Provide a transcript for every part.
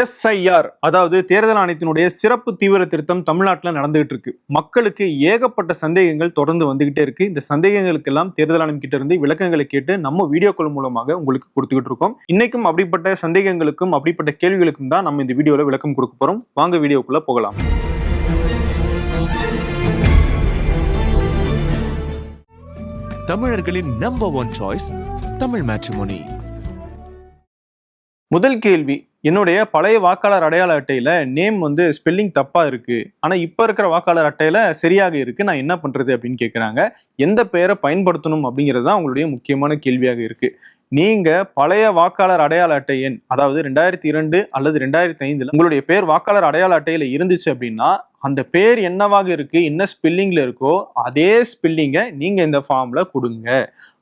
SIR அதாவது தேர்தல் ஆணையத்தினுடைய சிறப்பு தீவிர திருத்தம் தமிழ்நாட்டில் நடந்துகிட்டு இருக்கு. மக்களுக்கு ஏகப்பட்ட சந்தேகங்கள் தொடர்ந்து வந்துகிட்டே இருக்கு. இந்த சந்தேகங்களுக்கெல்லாம் தேர்தல் ஆணையம் கிட்ட இருந்து விளக்கங்களை கேட்டு நம்ம வீடியோக்கள் மூலமாக உங்களுக்கு கொடுத்துக்கிட்டு இருக்கோம். இன்னைக்கும் அப்படிப்பட்ட சந்தேகங்களுக்கும் அப்படிப்பட்ட கேள்விகளுக்கும் தான் நம்ம இந்த வீடியோல விளக்கம் கொடுக்க போறோம். வாங்க வீடியோக்குள்ள போகலாம். தமிழர்களின் number one choice Tamil matrimony முதல் கேள்வி என்னுடைய பழைய வாக்காளர் அடையாள அட்டையில நேம் வந்து ஸ்பெல்லிங் தப்பா இருக்கு. ஆனா இப்ப இருக்கிற வாக்காளர் அட்டையில சரியாக இருக்கு. நான் என்ன பண்றது அப்படின்னு கேட்குறாங்க எந்த பெயரை பயன்படுத்தணும் அப்படிங்கிறது தான் உங்களுடைய முக்கியமான கேள்வியாக இருக்கு. நீங்க பழைய வாக்காளர் அடையாள அட்டை எண் அதாவது ரெண்டாயிரத்தி இரண்டு அல்லது ரெண்டாயிரத்தி ஐந்துல உங்களுடைய பேர் வாக்காளர் அடையாள அட்டையில இருந்துச்சு அப்படின்னா அந்த பேர் என்னவாக இருக்கு என்ன ஸ்பெல்லிங்ல இருக்கோ அதே ஸ்பெல்லிங்கை நீங்க இந்த ஃபார்ம்ல கொடுங்க.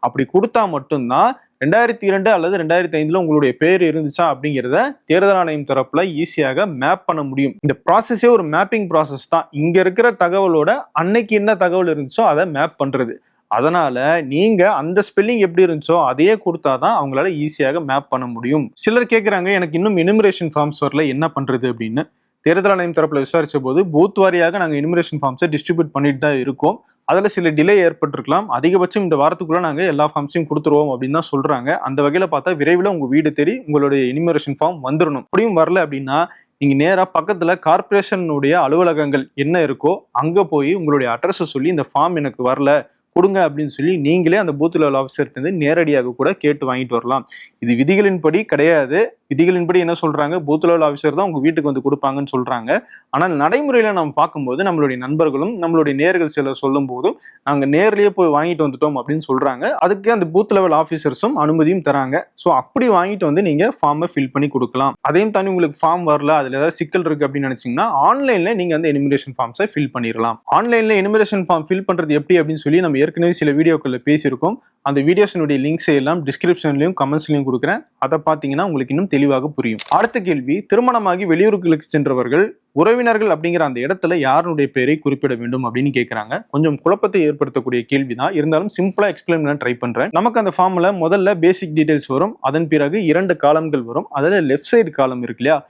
அப்படி கொடுத்தா மட்டும்தான் ரெண்டாயிரத்தி இரண்டு அல்லது ரெண்டாயிரத்தி ஐந்துல உங்களுடைய பேர் இருந்துச்சா அப்படிங்கிறத தேர்தல் ஆணையம் தரப்புல ஈஸியாக மேப் பண்ண முடியும். இந்த ப்ராசஸே ஒரு மேப்பிங் ப்ராசஸ் தான். இங்க இருக்கிற தகவலோட அன்னைக்கு என்ன தகவல் இருந்துச்சோ அதை மேப் பண்றது. அதனால நீங்க அந்த ஸ்பெல்லிங் எப்படி இருந்துச்சோ அதையே கொடுத்தாதான் அவங்களால ஈஸியாக மேப் பண்ண முடியும். சிலர் கேட்குறாங்க எனக்கு இன்னும் எனுமரேஷன் ஃபார்ம்ஸ் வரல என்ன பண்றது அப்படின்னு. தேர்தல் ஆணையம் தரப்புல விசாரிச்ச போது பூத் வாரியாக நாங்கள் இனிமரேஷன் ஃபார்ம்ஸை டிஸ்ட்ரிபியூட் பண்ணிட்டு தான் இருக்கோம். அதில் சில டிலே ஏற்பட்டிருக்கலாம். அதிகபட்சம் இந்த வாரத்துக்குள்ளே நாங்கள் எல்லா ஃபார்ம்ஸையும் கொடுத்துருவோம் அப்படின்னு தான் சொல்கிறாங்க அந்த வகையில் பார்த்தா விரைவில் உங்கள் வீடு தேடி உங்களுடைய இனிமரேஷன் ஃபார்ம் வந்துடணும் அப்படியும் வரல அப்படின்னா நீங்கள் நேராக பக்கத்தில் கார்பரேஷனுடைய அலுவலகங்கள் என்ன இருக்கோ அங்கே போய் உங்களுடைய அட்ரஸை சொல்லி இந்த ஃபார்ம் எனக்கு வரல கொடுங்க அப்படின்னு சொல்லி நீங்களே அந்த பூத் லெவல் ஆஃபீஸர்கிட்ட இருந்து நேரடியாக கூட கேட்டு வாங்கிட்டு வரலாம். இது விதிகளின்படி கிடையாது. விதிகளின்படி என்ன சொல்றாங்க? பூத் லெவல் ஆஃபீஸர் தான் உங்க வீட்டுக்கு வந்து கொடுப்பாங்கன்னு சொல்றாங்க. ஆனால் நடைமுறையில நம்ம பார்க்கும்போது நம்மளுடைய நண்பர்களும் நம்மளுடைய நேர்கள் சிலர் சொல்லும் போதும் நாங்க நேர்லயே போய் வாங்கிட்டு வந்துட்டோம் அப்படின்னு சொல்றாங்க. அதுக்கு அந்த பூத் லெவல் ஆஃபீஸர்ஸும் அனுமதியும் தராங்க. ஸோ அப்படி வாங்கிட்டு வந்து நீங்க ஃபார்மை ஃபில் பண்ணி கொடுக்கலாம். அதையும் தாண்டி உங்களுக்கு ஃபார்ம் வரல அதுல ஏதாவது சிக்கல் இருக்கு அப்படின்னு நினைச்சீங்கன்னா ஆன்லைன்ல நீங்க அந்த எனிமிரேஷன் ஃபார்ம்ஸை ஃபில் பண்ணிடலாம். ஆன்லைன்ல எனிமிரேஷன் ஃபார்ம் ஃபில் பண்றது எப்படி அப்படின்னு சொல்லி நம்ம ஏற்கனவே சில வீடியோக்களில் பேசியிருக்கோம். அந்த வீடியோஸினுடைய லிங்க்ஸ் எல்லாம் டிஸ்கிரிப்ஷன்லையும் கமெண்ட்ஸ்லையும் கொடுக்குறேன். அதை பார்த்தீங்கன்னா உங்களுக்கு இன்னும் தெளிவாக புரியும். அடுத்த கேள்வி திருமணமாகி வெளியூர்களுக்கு சென்றவர்கள் உறவினர்கள் அப்படிங்கிற அந்த இடத்துல யாருடைய பேரை குறிப்பிட வேண்டும் அப்படின்னு கேட்குறாங்க கொஞ்சம் குழப்பத்தை ஏற்படுத்தக்கூடிய கேள்வி தான் இருந்தாலும் சிம்பிளா எக்ஸ்பிளைன் பண்ண ட்ரை பண்றேன். நமக்கு அந்த ஃபார்ம்ல முதல்ல பேசிக் டீடைல்ஸ் வரும். அதன் பிறகு இரண்டு காலம்கள் வரும். அதுல லெஃப்ட் சைடு காலம் இருக்கு இல்லையா?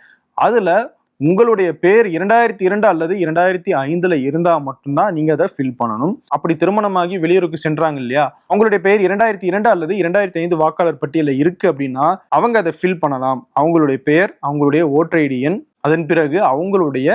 அதுல உங்களுடைய பேர் இரண்டாயிரத்தி இரண்டு அல்லது இரண்டாயிரத்தி ஐந்துல இருந்தா மட்டும்தான் நீங்க அதை ஃபில் பண்ணணும். அப்படி திருமணமாகி வெளியூருக்கு சென்றாங்க இல்லையா? அவங்களுடைய பெயர் இரண்டாயிரத்தி இரண்டு அல்லது இரண்டாயிரத்தி ஐந்து வாக்காளர் பட்டியல இருக்கு அப்படின்னா அவங்க அதை ஃபில் பண்ணலாம். அவங்களுடைய பெயர் அவங்களுடைய ஓட்டர் ஐடி எண் அதன் பிறகு அவங்களுடைய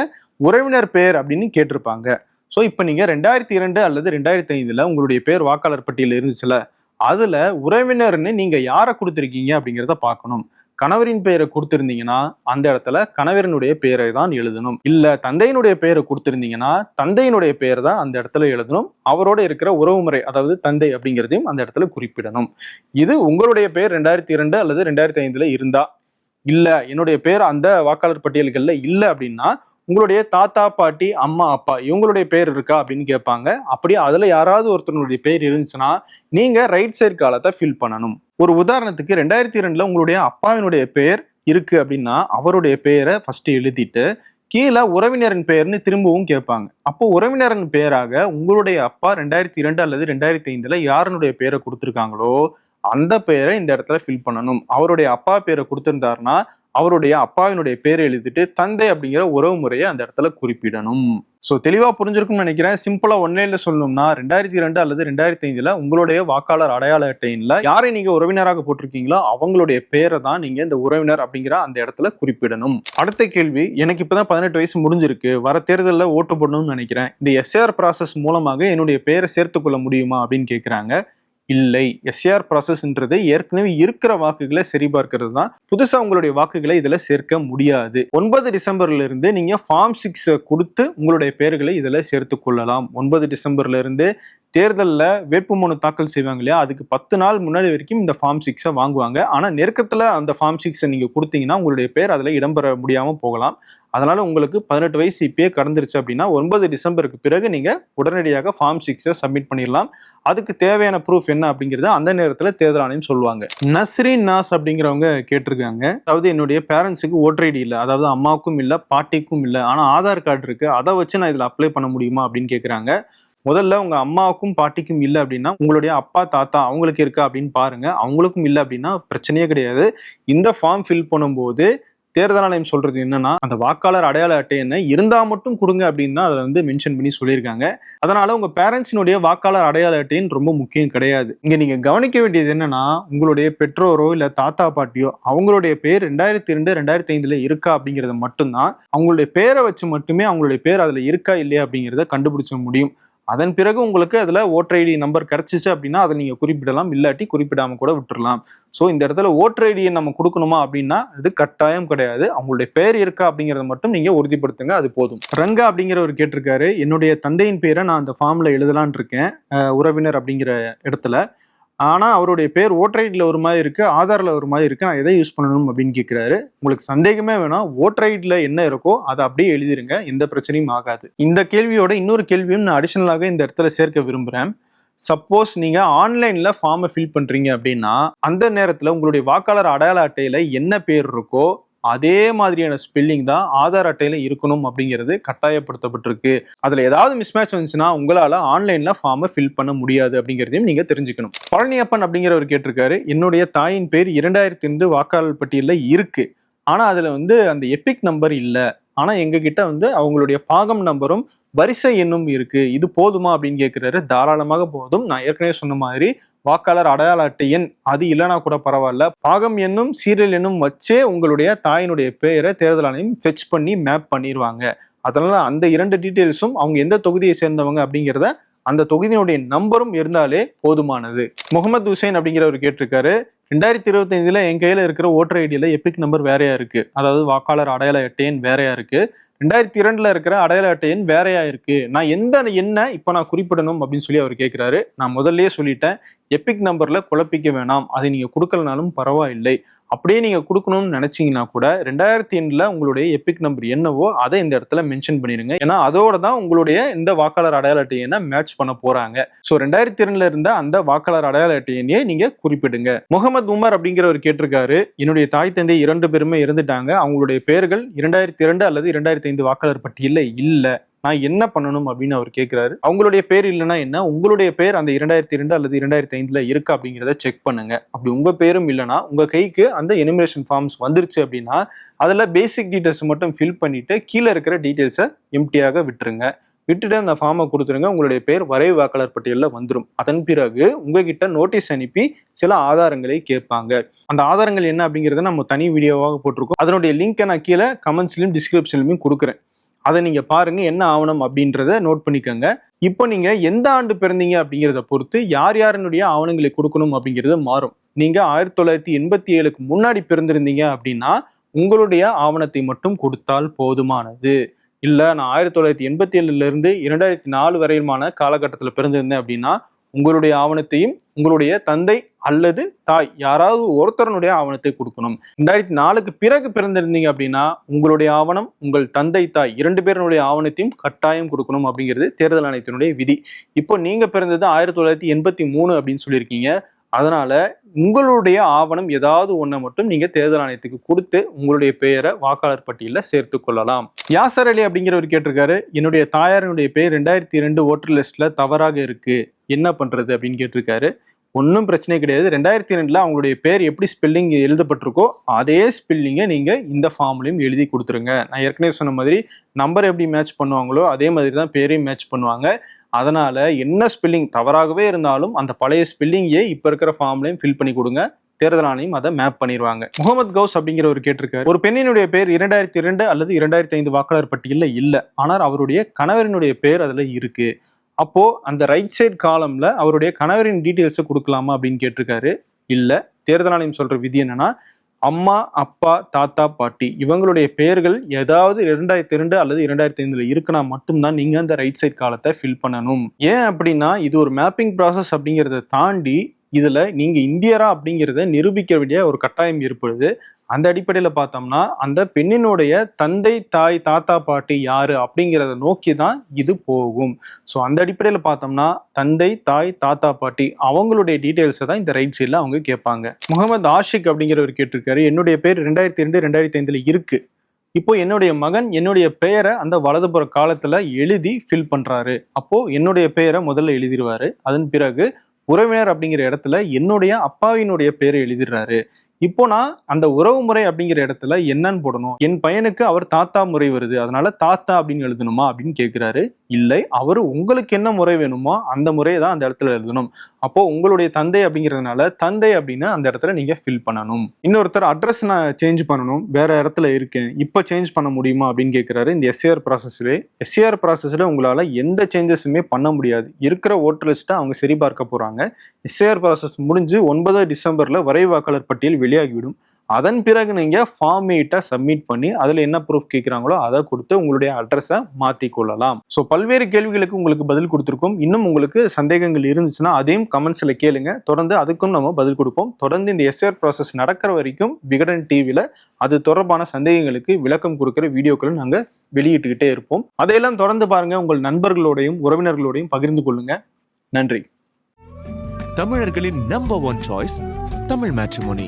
உறவினர் பெயர் அப்படின்னு கேட்டிருப்பாங்க. ஸோ இப்போ நீங்கள் ரெண்டாயிரத்தி இரண்டு அல்லது ரெண்டாயிரத்தி ஐந்துல உங்களுடைய பேர் வாக்காளர் பட்டியலில் இருந்துச்சுல அதுல உறவினர்னு நீங்க யாரை கொடுத்துருக்கீங்க அப்படிங்கிறத பார்க்கணும். கணவரின் பெயரை கொடுத்திருந்தீங்கன்னா அந்த இடத்துல கணவரினுடைய பெயரை தான் எழுதணும். இல்ல தந்தையினுடைய பெயரை கொடுத்திருந்தீங்கன்னா தந்தையினுடைய பெயர் தான் அந்த இடத்துல எழுதணும். அவரோட இருக்கிற உறவுமுறை அதாவது தந்தை அப்படிங்கிறதையும் அந்த இடத்துல குறிப்பிடணும். இது உங்களுடைய பெயர் ரெண்டாயிரத்தி இரண்டு அல்லது ரெண்டாயிரத்தி ஐந்துல இருந்தா இல்ல என்னுடைய பேர் அந்த வாக்காளர் பட்டியல்கள்ல இல்ல அப்படின்னா உங்களுடைய தாத்தா பாட்டி அம்மா அப்பா இவங்களுடைய பேர் இருக்கா அப்படின்னு கேட்பாங்க. அப்படியே அதில் யாராவது ஒருத்தனுடைய பேர் இருந்துச்சுன்னா நீங்கள் ரைட் சைடு காலத்தை ஃபில் பண்ணணும். ஒரு உதாரணத்துக்கு ரெண்டாயிரத்தி ரெண்டில் உங்களுடைய அப்பாவினுடைய பெயர் இருக்குது அப்படின்னா அவருடைய பெயரை ஃபஸ்ட்டு எழுதிட்டு கீழே உறவினரின் பெயர்னு திரும்பவும் கேட்பாங்க. அப்போ உறவினரின் பெயராக உங்களுடைய அப்பா ரெண்டாயிரத்தி இரண்டு அல்லது ரெண்டாயிரத்தி ஐந்துல யாருனுடைய பெயரை கொடுத்துருக்காங்களோ அந்த பெயரை இந்த இடத்துல ஃபில் பண்ணணும். அவருடைய அப்பா பேரை கொடுத்துருந்தாருன்னா அவருடைய அப்பாவினுடைய பேரை எழுதிட்டு தந்தை அப்படிங்கிற உறவு முறையை அந்த இடத்துல குறிப்பிடணும். ஸோ தெளிவாக புரிஞ்சிருக்கும்னு நினைக்கிறேன். சிம்பிளாக ஒன்னேல சொல்லணும்னா ரெண்டாயிரத்தி ரெண்டு அல்லது ரெண்டாயிரத்தி ஐந்தில் உங்களுடைய வாக்காளர் அடையாள அட்டையில யாரை நீங்கள் உறவினராக போட்டிருக்கீங்களோ அவங்களுடைய பேரை தான் நீங்கள் இந்த உறவினர் அப்படிங்கிற அந்த இடத்துல குறிப்பிடணும். அடுத்த கேள்வி எனக்கு இப்போ தான் பதினெட்டு வயசு முடிஞ்சிருக்கு. வர தேர்தலில் ஓட்டு போடணும்னு நினைக்கிறேன். இந்த எஸ்ஏஆர் ப்ராசஸ் மூலமாக என்னுடைய பேரை சேர்த்துக்கொள்ள முடியுமா அப்படின்னு கேட்குறாங்க இல்லை. எஸ்ஆர் ப்ராசஸ்ன்றது ஏற்கனவே இருக்கிற வாக்குகளை சரிபார்க்கிறது தான். புதுசா உங்களுடைய வாக்குகளை இதுல சேர்க்க முடியாது. ஒன்பது டிசம்பர்ல இருந்து நீங்க ஃபார்ம் சிக்ஸ் கொடுத்து உங்களுடைய பெயர்களை இதுல சேர்த்து கொள்ளலாம். ஒன்பது டிசம்பர்ல இருந்து தேர்தலில் வேட்புமனு தாக்கல் செய்வாங்க இல்லையா? அதுக்கு பத்து நாள் முன்னாடி வரைக்கும் இந்த ஃபார்ம் சிக்ஸை வாங்குவாங்க. ஆனால் நெருக்கத்தில் அந்த ஃபார்ம் சிக்ஸை நீங்கள் கொடுத்தீங்கன்னா உங்களுடைய பேர் அதில் இடம்பெற முடியாமல் போகலாம். அதனால் உங்களுக்கு பதினெட்டு வயசு இப்பயே கடந்துருச்சு அப்படின்னா ஒன்பது டிசம்பருக்கு பிறகு நீங்கள் உடனடியாக ஃபார்ம் சிக்ஸை சப்மிட் பண்ணிடலாம். அதுக்கு தேவையான ப்ரூஃப் என்ன அப்படிங்கிறத அந்த நேரத்தில் தேர்தல் ஆணையம் சொல்லுவாங்க. நஸ்ரீன் நாஸ் அப்படிங்கிறவங்க கேட்டிருக்காங்க. அதாவது என்னுடைய பேரண்ட்ஸுக்கு ஓட்டர் ஐடி இல்லை. அதாவது அம்மாவுக்கும் இல்லை பாட்டிக்கும் இல்லை. ஆனால் ஆதார் கார்டு இருக்குது அதை வச்சு நான் இதில் அப்ளை பண்ண முடியுமா அப்படின்னு கேட்குறாங்க முதல்ல உங்க அம்மாவுக்கும் பாட்டிக்கும் இல்லை அப்படின்னா உங்களுடைய அப்பா தாத்தா அவங்களுக்கு இருக்கா அப்படின்னு பாருங்க. அவங்களுக்கும் இல்லை அப்படின்னா பிரச்சனையே கிடையாது. இந்த ஃபார்ம் ஃபில் பண்ணும்போது தேர்தல் ஆணையம் சொல்றது என்னன்னா அந்த வாக்காளர் அடையாள அட்டை என்ன? இருந்தா மட்டும் கொடுங்க அப்படின்னு தான் அதை வந்து மென்ஷன் பண்ணி சொல்லியிருக்காங்க. அதனால உங்க பேரண்ட்ஸினுடைய வாக்காளர் அடையாள அட்டைன்னு ரொம்ப முக்கியம் கிடையாது. இங்க நீங்க கவனிக்க வேண்டியது என்னன்னா உங்களுடைய பெற்றோரோ இல்ல தாத்தா பாட்டியோ அவங்களுடைய பேர் ரெண்டாயிரத்தி ரெண்டு ரெண்டாயிரத்தி ஐந்துல இருக்கா அப்படிங்கறது மட்டும்தான் அவங்களுடைய பேரை வச்சு மட்டுமே அவங்களுடைய பேர் அதுல இருக்கா இல்லையா அப்படிங்கிறத கண்டுபிடிச்ச முடியும். அதன் பிறகு உங்களுக்கு அதில் ஓட்டர் ஐடி நம்பர் கிடைச்சிச்சு அப்படின்னா அதை நீங்கள் குறிப்பிடலாம். இல்லாட்டி குறிப்பிடாம கூட விட்டுடலாம் ஸோ இந்த இடத்துல ஓட்டர் ஐடியை நம்ம கொடுக்கணுமா அப்படின்னா அது கட்டாயம் கிடையாது. அவங்களுடைய பேர் இருக்கா அப்படிங்கிறத மட்டும் நீங்கள் உறுதிப்படுத்துங்க அது போதும். ரங்கா அப்படிங்கிறவர் கேட்டிருக்காரு. என்னுடைய தந்தையின் பேரை நான் அந்த ஃபார்மில் எழுதலான் இருக்கேன். உறவினர் அப்படிங்கிற இடத்துல. ஆனால் அவருடைய பேர் ஓட்டர் ஐடியில் ஒரு மாதிரி இருக்குது ஆதாரில் ஒரு மாதிரி இருக்குது நான் எதை யூஸ் பண்ணணும் அப்படின்னு கேட்குறாரு உங்களுக்கு சந்தேகமே வேணாம். ஓட்டர் ஐடியில் என்ன இருக்கோ அதை அப்படியே எழுதிருங்க. எந்த பிரச்சனையும் ஆகாது. இந்த கேள்வியோட இன்னொரு கேள்வியும் நான் அடிஷனலாக இந்த இடத்துல சேர்க்க விரும்புகிறேன் சப்போஸ் நீங்க ஆன்லைன்ல ஃபார்மை ஃபில் பண்றீங்க அப்படின்னா அந்த நேரத்துல உங்களுடைய வாக்காளர் அடையாள அட்டையில என்ன பேர் இருக்கோ அதே மாதிரியான ஸ்பெல்லிங் தான் ஆதார் அட்டையில் இருக்கணும் அப்படிங்கிறது கட்டாயப்படுத்தப்பட்டிருக்கு. அதில் ஏதாவது மிஸ்மேட்ச் வந்துச்சுன்னா உங்களால் ஆன்லைனில் ஃபார்மை ஃபில் பண்ண முடியாது அப்படிங்கிறதையும் நீங்கள் தெரிஞ்சுக்கணும். பழனியப்பன் அப்படிங்கிறவர் கேட்டிருக்காரு என்னுடைய தாயின் பேர் இரண்டாயிரத்தி ரெண்டு வாக்காளர் பட்டியலில் இருக்குது ஆனால் அதில் வந்து அந்த எபிக் நம்பர் இல்லை. ஆனால் எங்ககிட்ட வந்து அவங்களுடைய பாகம் நம்பரும் வரிசை எண்ணும் இருக்கு. இது போதுமா? அப்படின்னு கேட்கிறாரு தாராளமாக போதும். நான் ஏற்கனவே சொன்ன மாதிரி வாக்காளர் அடையாள அட்டை எண் அது இல்லைனா கூட பரவாயில்ல. பாகம் என்னும் சீரியல் என்னும் வச்சே உங்களுடைய தாயினுடைய பெயரை தேர்தல் ஆணையம் ஃபெச் பண்ணி மேப் பண்ணிடுவாங்க அதனால அந்த இரண்டு டீட்டெயில்ஸும் அவங்க எந்த தொகுதியை சேர்ந்தவங்க அப்படிங்கிறத அந்த தொகுதியினுடைய நம்பரும் இருந்தாலே போதுமானது. முகமது ஹுசைன் அப்படிங்கிறவர் கேட்டிருக்காரு. ரெண்டாயிரத்தி இருபத்தைந்தில் என் கையில் இருக்கிற ஓட்டர் ஐடியில் எபிக் நம்பர் வேறையா இருக்கு. அதாவது வாக்காளர் அடையாள அட்டையன் வேறையா இருக்கு. ரெண்டாயிரத்தி இரண்டில் இருக்கிற அடையாள அட்டையன் வேறையா இருக்கு. நான் எந்த என்ன இப்போ நான் குறிப்பிடணும் அப்படின்னு சொல்லி அவர் கேட்குறாரு நான் முதல்லயே சொல்லிட்டேன் எபிக் நம்பரில் குழப்பிக்க வேணாம். அதை நீங்கள் கொடுக்கலனாலும் பரவாயில்லை. அப்படியே நீங்கள் கொடுக்கணும்னு நினச்சிங்கன்னா கூட ரெண்டாயிரத்தி எண்ணுல உங்களுடைய எபிக் நம்பர் என்னவோ அதை இந்த இடத்துல மென்ஷன் பண்ணிடுங்க ஏன்னா அதோட தான் உங்களுடைய இந்த வாக்காளர் அடையாள அட்டை மேட்ச் பண்ண போகிறாங்க ஸோ ரெண்டாயிரத்தி இரண்டில் இருந்த அந்த வாக்காளர் அடையாள அட்டையனையே நீங்கள் குறிப்பிடுங்க. முகமது உமர் அப்படிங்கிறவர் கேட்டிருக்காரு. என்னுடைய தாய் தந்தை இரண்டு பேருமே இருந்துட்டாங்க அவங்களுடைய பெயர்கள் இரண்டாயிரத்தி இரண்டு அல்லது இரண்டாயிரத்தி ஐந்து வாக்காளர் பட்டியல்ல இல்ல. நான் என்ன பண்ணணும் அப்படின்னு அவர் கேட்கிறாரு. அவங்களுடைய பேர் இல்லைன்னா என்ன? உங்களுடைய பேர் அந்த இரண்டாயிரத்தி ரெண்டு அல்லது இரண்டாயிரத்தி ஐந்துல இருக்கா அப்படிங்கிறத செக் பண்ணுங்க. அப்படி உங்க பேரும் இல்லைன்னா உங்க கைக்கு அந்த எனிமினேஷன் ஃபார்ம்ஸ் வந்துருச்சு அப்படின்னா அதில் பேசிக் டீட்டெயில்ஸ் மட்டும் ஃபில் பண்ணிட்டு கீழே இருக்கிற டீட்டெயில்ஸை எம்டியாக விட்டுருங்க. விட்டுட்டு அந்த ஃபார்மை கொடுத்துருங்க. உங்களுடைய பேர் வரைவு வாக்காளர் பட்டியலில் வந்துடும் அதன் பிறகு உங்ககிட்ட நோட்டீஸ் அனுப்பி சில ஆதாரங்களை கேட்பாங்க. அந்த ஆதாரங்கள் என்ன அப்படிங்கிறத நம்ம தனி வீடியோவாக போட்டிருக்கோம். அதனுடைய லிங்கை நான் கீழே கமெண்ட்ஸ்லையும் டிஸ்கிரிப்ஷன்லையும் கொடுக்குறேன். அதை நீங்கள் பாருங்க என்ன ஆவணம் அப்படின்றத நோட் பண்ணிக்கோங்க. இப்போ நீங்கள் எந்த ஆண்டு பிறந்தீங்க அப்படிங்கிறத பொறுத்து யார் யாருனுடைய ஆவணங்களை கொடுக்கணும் அப்படிங்கிறது மாறும். நீங்கள் ஆயிரத்தி தொள்ளாயிரத்தி எண்பத்தி ஏழுக்கு முன்னாடி பிறந்திருந்தீங்க அப்படின்னா உங்களுடைய ஆவணத்தை மட்டும் கொடுத்தால் போதுமானது. இல்ல நான் ஆயிரத்தி தொள்ளாயிரத்தி எண்பத்தி ஏழுல இருந்து இரண்டாயிரத்தி நாலு வரையிலுமான காலகட்டத்தில் பிறந்திருந்தேன் அப்படின்னா உங்களுடைய ஆவணத்தையும் உங்களுடைய தந்தை அல்லது தாய் யாராவது ஒருத்தரனுடைய ஆவணத்தை கொடுக்கணும். ரெண்டாயிரத்தி நாலுக்கு பிறகு பிறந்திருந்தீங்க அப்படின்னா உங்களுடைய ஆவணம் உங்கள் தந்தை தாய் இரண்டு பேருடைய ஆவணத்தையும் கட்டாயம் கொடுக்கணும் அப்படிங்கிறது தேர்தல் ஆணையத்தினுடைய விதி. இப்போ நீங்க பிறந்தது ஆயிரத்தி தொள்ளாயிரத்தி எண்பத்தி மூணு அப்படின்னு சொல்லியிருக்கீங்க. அதனால உங்களுடைய ஆவணம் ஏதாவது ஒன்றை மட்டும் நீங்க தேர்தல் ஆணையத்துக்கு கொடுத்து உங்களுடைய பெயரை வாக்காளர் பட்டியலில் சேர்த்து கொள்ளலாம். யாசர் அலி அப்படிங்கிறவர் கேட்டிருக்காரு என்னுடைய தாயாரினுடைய பெயர் ரெண்டாயிரத்தி ரெண்டு ஓட்டர் லிஸ்ட்ல தவறாக இருக்கு. என்ன பண்றது? அப்படின்னு கேட்டிருக்காரு. ஒன்றும் பிரச்சனை கிடையாது. ரெண்டாயிரத்தி ரெண்டில் அவங்களுடைய பேர் எப்படி ஸ்பெல்லிங் எழுதப்பட்டிருக்கோ அதே ஸ்பெல்லிங்கை நீங்கள் இந்த ஃபார்ம்லையும் எழுதி கொடுத்துருங்க. நான் ஏற்கனவே சொன்ன மாதிரி நம்பர் எப்படி மேட்ச் பண்ணுவாங்களோ அதே மாதிரி தான் பேரையும் மேட்ச் பண்ணுவாங்க. அதனால் என்ன ஸ்பெல்லிங் தவறாகவே இருந்தாலும் அந்த பழைய ஸ்பெல்லிங்கே இப்போ இருக்கிற ஃபார்ம்லையும் ஃபில் பண்ணி கொடுங்க. தேர்தல் ஆணையம் அதை மேப் பண்ணிடுவாங்க முகமது கவுஸ் அப்படிங்கிறவர் கேட்டிருக்காரு. ஒரு பெண்ணினுடைய பேர் இரண்டாயிரத்தி இரண்டு அல்லது இரண்டாயிரத்தி ஐந்து வாக்காளர் பட்டியலில் இல்லை. ஆனால் அவருடைய கணவரினுடைய பேர் அதில் இருக்குது அப்போ அந்த ரைட் சைடு காலம்ல அவருடைய கணவரின் டீட்டெயில்ஸை கொடுக்கலாமா அப்படின்னு கேட்டிருக்காரு. இல்ல தேர்தல் ஆணையம் சொல்ற விதி என்னன்னா அம்மா அப்பா தாத்தா பாட்டி இவங்களுடைய பெயர்கள் ஏதாவது இரண்டாயிரத்தி ரெண்டு அல்லது இரண்டாயிரத்தி ஐந்துல இருக்குன்னா மட்டும்தான் நீங்க அந்த ரைட் சைட் காலத்தை ஃபில் பண்ணணும். ஏன் அப்படின்னா இது ஒரு மேப்பிங் ப்ராசஸ் அப்படிங்கிறத தாண்டி இதுல நீங்க இந்தியரா அப்படிங்கிறத நிரூபிக்க வேண்டிய ஒரு கட்டாயம் ஏற்படுது. அந்த அடிப்படையில் பார்த்தோம்னா அந்த பெண்ணினுடைய தந்தை தாய் தாத்தா பாட்டி யாரு அப்படிங்கிறத நோக்கி தான் இது போகும். ஸோ அந்த அடிப்படையில் பார்த்தோம்னா தந்தை தாய் தாத்தா பாட்டி அவங்களுடைய டீட்டெயில்ஸை தான் இந்த ரைட் சைடில் அவங்க கேட்பாங்க. முகமது ஆஷிக் அப்படிங்கிறவர் கேட்டிருக்காரு. என்னுடைய பேர் ரெண்டாயிரத்தி ரெண்டு ரெண்டாயிரத்தி ஐந்தில் இருக்கு. இப்போ என்னுடைய மகன் என்னுடைய பெயரை அந்த வலதுபுற காலத்துல எழுதி ஃபில் பண்றாரு. அப்போ என்னுடைய பெயரை முதல்ல எழுதிடுவாரு அதன் பிறகு உறவினர் அப்படிங்கிற இடத்துல என்னுடைய அப்பாவினுடைய பேரை எழுதிடுறாரு. இப்போ நான் அந்த உறவு முறை அப்படிங்கிற இடத்துல என்னன்னு போடணும். என் பையனுக்கு அவர் தாத்தா முறை வருது. அதனால தாத்தா அப்படின்னு எழுதணுமா அப்படின்னு கேட்கிறாரு இல்லை அவர் உங்களுக்கு என்ன முறை வேணுமோ அந்த முறையை தான் அந்த இடத்துல எழுதணும். அப்போ உங்களுடைய தந்தை அப்படிங்கிறதுனால தந்தை அப்படின்னு அந்த இடத்துல நீங்க ஃபில் பண்ணணும். இன்னொருத்தர் அட்ரஸ் நான் சேஞ்ச் பண்ணணும். வேற இடத்துல இருக்கேன். இப்போ சேஞ்ச் பண்ண முடியுமா அப்படின்னு கேட்கிறாரு இந்த எஸ்ஏஆர் ப்ராசஸ்ல எஸ்ஏஆர் ப்ராசஸ்ல உங்களால எந்த சேஞ்சஸுமே பண்ண முடியாது. இருக்கிற ஓட்டர் லிஸ்ட்டை அவங்க சரிபார்க்க போறாங்க. எஸ்ஏஆர் ப்ராசஸ் முடிஞ்சு ஒன்பது டிசம்பரில் வரைவாக்காளர் பட்டியல் வெளியாகிவிடும். அதன் பிறகு நீங்கள் ஃபார்ம் எயிட்டை சப்மிட் பண்ணி அதில் என்ன ப்ரூஃப் கேட்குறாங்களோ அதை கொடுத்து உங்களுடைய அட்ரஸை மாற்றி கொள்ளலாம் ஸோ பல்வேறு கேள்விகளுக்கு உங்களுக்கு பதில் கொடுத்துருக்கோம். இன்னும் உங்களுக்கு சந்தேகங்கள் இருந்துச்சுன்னா அதையும் கமெண்ட்ஸில் கேளுங்க. தொடர்ந்து அதுக்கும் நம்ம பதில் கொடுப்போம். தொடர்ந்து இந்த எஸ்ஆர் ப்ராசஸ் நடக்கிற வரைக்கும் விகடன் டிவியில் அது தொடர்பான சந்தேகங்களுக்கு விளக்கம் கொடுக்குற வீடியோக்களை நாங்கள் வெளியிட்டுக்கிட்டே இருப்போம். அதையெல்லாம் தொடர்ந்து பாருங்கள் உங்கள் நண்பர்களோடையும் உறவினர்களோடையும் பகிர்ந்து கொள்ளுங்கள் நன்றி. தமிழர்களின் number one choice Tamil matrimony